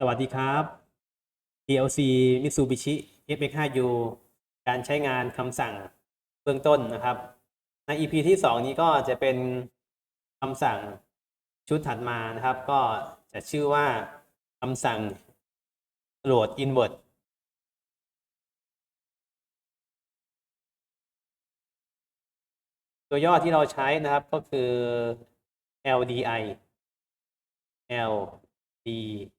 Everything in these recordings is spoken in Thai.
สวัสดีครับ PLC Mitsubishi FX5U การใช้งานคำสั่งเบื้องต้นนะครับ ใน EP ที่ 2 นี้ก็จะเป็นคำสั่งชุดถัดมานะครับ ก็จะชื่อว่าคำสั่ง load invert ตัวย่อที่เราใช้นะครับก็คือ LDI LDI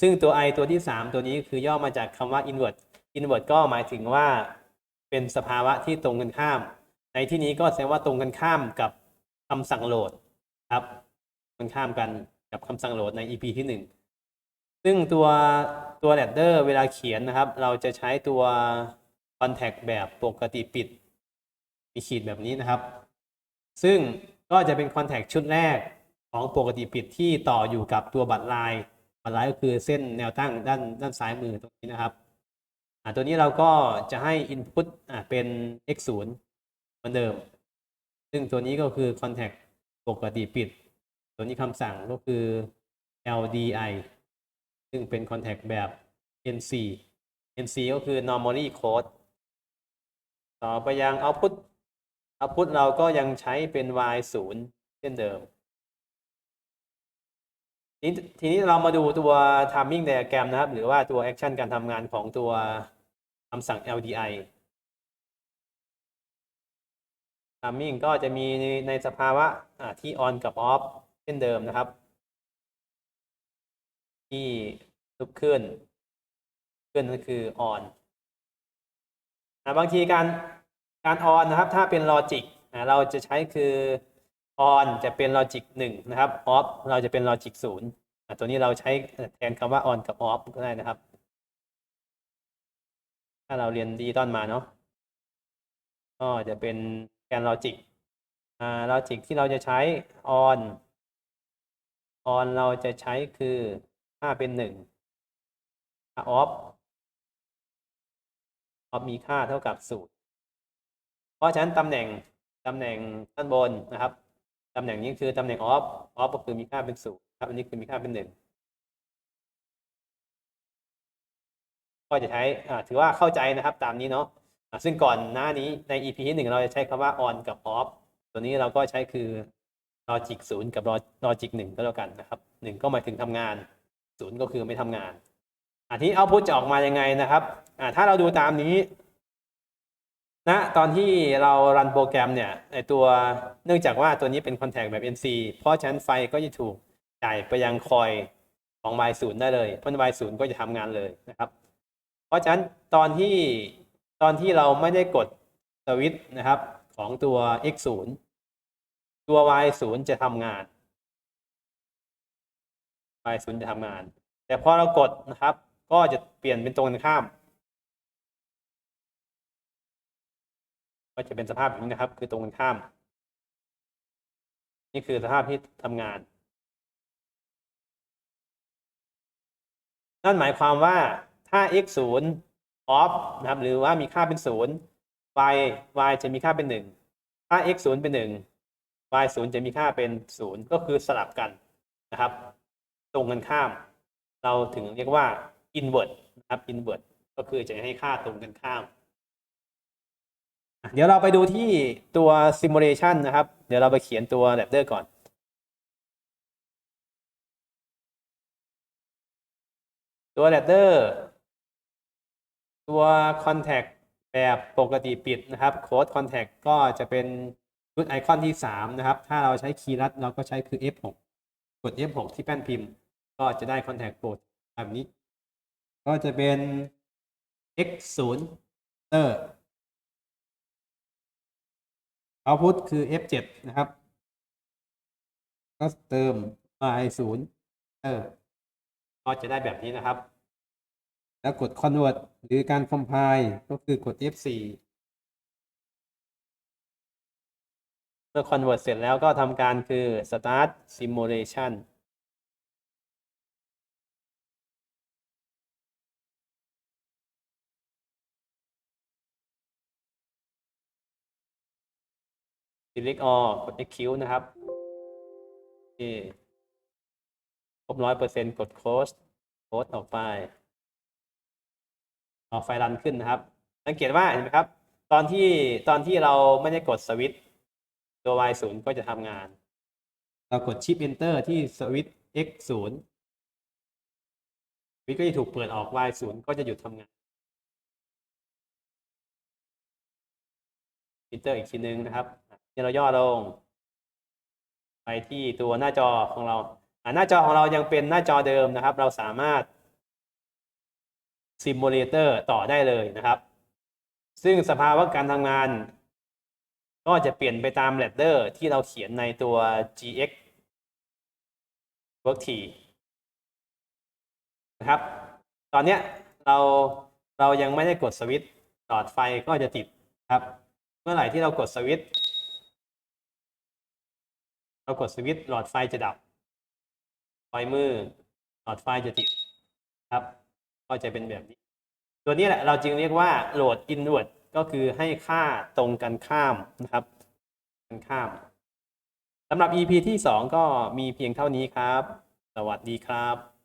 ซึ่งตัว i ตัวที่ 3 ตัวนี้คือย่อมาจากคำว่า invert invert ก็หมายถึงว่าเป็นสภาวะที่ตรงกันข้าม ในที่นี้ก็แสดงว่าตรงกันข้ามกับคำสั่งโหลดครับตรงข้ามกันกับคำสั่งโหลดใน EP ที่ 1 ซึ่งตัวตัว ladder เวลาเขียนนะครับ เราจะใช้ตัว contact แบบปกติปิด มีขีดแบบนี้นะครับ ซึ่งก็จะเป็น contact ชุดแรก ของปกติปิดที่ต่ออยู่กับตัวบัตรลาย บัตรลายก็คือเส้นแนวตั้งด้านด้านซ้ายมือตรงนี้นะครับตัวนี้เราก็จะให้ input เป็น x 0เหมือนเดิม ซึ่งตัวนี้ก็คือ contact ปกติปิด ตัวนี้คำสั่งก็คือ LDI ซึ่งเป็น contact แบบ NC NC ก็คือ normally code ต่อไปยัง output output เราก็ยังใช้เป็น y 0เช่นเดิม ทีนี้ทีนี้เรามาดูตัว timing diagram นะครับ หรือว่าตัว action การทำงานของตัวคำสั่ง LDI timing ก็จะมีในสภาวะที่ on กับ off เช่นเดิมนะครับ ที่ลุกขึ้น ขึ้นก็คือ on อบางทีการการ on นะครับ ถ้าเป็น logic เราจะใช้คือ on จะเป็น logic 1 นะครับ off เราจะเป็น logic 0อ่าตัวนี้เราใช้แทนคำว่า on กับ off ก็ได้นะครับ ถ้าเราเรียนดิจิตอลมาเนาะก็จะเป็นแกน logic อ่า logic ที่เราจะใช้ on on เราจะใช้คือถ้าเป็น1ถ้า off off มีค่าเท่ากับ0เพราะฉะนั้นตำแหน่งตำแหน่งด้านบนนะครับ ตำแหน่งนี้คือตำแหน่ง off off ก็คือมีค่าเป็นศูนย์ครับ อันนี้คือมีค่าเป็นหนึ่งก็จะใช้ถือว่าเข้าใจนะครับตามนี้เนาะซึ่งก่อนหน้านี้ใน EP ที่หนึ่งเราจะใช้คำว่า on กับ off ตัวนี้เราก็ใช้คือ logic ศูนย์กับ logic หนึ่งก็แล้วกันนะครับหนึ่งก็หมายถึงทำงานศูนย์ก็คือไม่ทำงานอ่าที่ output จะออกมายังไงนะครับถ้าเราดูตามนี้ ณตอนที่เรารันโปรแกรมเนี่ยไอตัวเนื่องจากว่าตัวนี้เป็น contact แบบ NC เพราะฉะนั้นไฟก็จะถูกจ่ายไปยังคอยของ y 0 ได้เลยเพราะ y 0 ก็จะทำงานเลยนะครับ เพราะฉะนั้นตอนที่ตอนที่เราไม่ได้กดสวิตช์นะครับของตัว x 0 ตัว y 0 จะทำงาน y 0 จะทำงาน แต่พอเรากดนะครับ ก็จะเปลี่ยนเป็นตรงกันข้าม ก็จะเป็นสภาพแบบนี้นะครับ คือตรงกันข้าม นี่คือสภาพที่ทำงาน นั่นหมายความว่าถ้า x 0 off นะครับ หรือว่ามีค่าเป็น 0 y y จะมีค่าเป็น 1 ถ้า x 0เป็น 1 y 0จะมีค่าเป็น 0 ก็คือสลับกันนะครับ ตรงกันข้าม เราถึงเรียกว่า invert นะครับ invert ก็คือจะให้ค่าตรงกันข้าม เดี๋ยวเราไปดูที่ตัว simulation นะครับ เดี๋ยวเราไปเขียนตัว ladder ก่อน ตัว ladder ตัว contact แบบปกติปิดนะครับ code contact ก็จะเป็นชุดไอคอนที่ 3 นะครับ ถ้าเราใช้คีย์ลัดเราก็ใช้คือ F6 กด F6 ที่แป้นพิมพ์ ก็จะได้ contact โปรดแบบนี้ ก็จะเป็น x0 เตอร์ output คือ F7 นะครับ ก็เติม y0 เออก็จะได้แบบนี้นะครับ แล้วกด convert หรือการ compile ก็คือกด F4 เมื่อ convert เสร็จแล้วก็ทำการคือ start simulation select all กด execute นะครับโอเครบร้อยเปอร์เซ็นต์กด close close ออกไปออกไฟรันขึ้นนะครับ สังเกตว่าเห็นไหมครับ ตอนที่ตอนที่เราไม่ได้กดสวิตตัว y 0ก็จะทำงาน เรากดชิป enter ที่สวิตช์ x 0สวิตก็จะถูกเปิดออก y 0ก็จะหยุดทำงาน enter อีกทีนึงนะครับ ที่เราย่อลง ไปที่ตัวหน้าจอของเราอ่าหน้าจอของเรายังเป็นหน้าจอเดิมนะครับ เราสามารถซิมูเลเตอร์ต่อได้เลยนะครับ ซึ่งสภาวะการทำงาน ก็จะเปลี่ยนไปตามแรดเดอร์ที่เราเขียนในตัว gx work t นะครับ ตอนนี้เราเรายังไม่ได้กดสวิตช์หลอดไฟก็จะติดครับ เมื่อไหร่ที่เรากดสวิตช์ เรากดสวิตช์หลอดไฟจะดับไฟมือหลอดไฟจะติดครับ ก็จะเป็นแบบนี้ ตัวนี้แหละเราจึงเรียกว่าโหลดอินเวอร์ดก็คือให้ค่าตรงกันข้ามนะครับกันข้ามสำหรับ EP ที่ 2 ก็มีเพียงเท่านี้ครับ สวัสดีครับ